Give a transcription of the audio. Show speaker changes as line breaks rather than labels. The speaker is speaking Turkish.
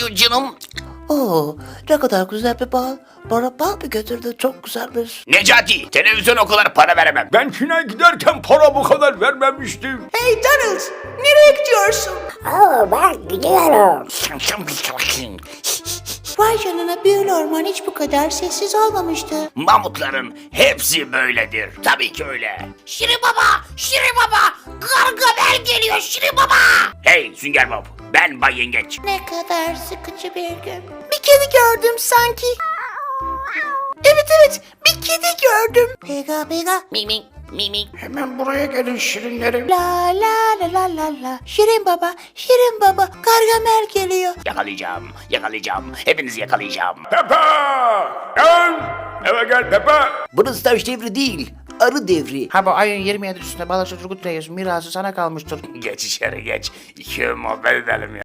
geliyor canım.
Oo, ne kadar güzel bir bal. Bana bal mı götürdü? Çok güzelmiş.
Necati televizyon o kadar para veremem.
Ben Çin'e giderken para bu kadar vermemiştim.
Hey Donald, nereye gidiyorsun?
Oo ben gidiyorum.
Vay canına büyülü orman hiç bu kadar sessiz olmamıştı.
Mamutların hepsi böyledir. Tabii ki öyle. Şirin baba, Şirin baba. Gargamel geliyor Şirin baba. Hey Sünger Bob, ben Bay Yengeç.
Ne kadar sıkıcı bir gün. Bir kedi gördüm sanki. Evet evet bir kedi gördüm. Pega pega.
Mimik, mimik.
Hemen buraya gelin şirinlerim.
La la la la la la. Şirin baba, Şirin baba, Gargamel geliyor.
Yakalayacağım, yakalayacağım. Hepinizi yakalayacağım.
Pepe! Gel! Eve gel Pepe!
Burası taş devri değil, arı devri.
Ha bu ayın 27'sinde Balaşa Turgut Reis mirası sana kalmıştır.
Geç içeri geç. İki muhabbet edelim ya.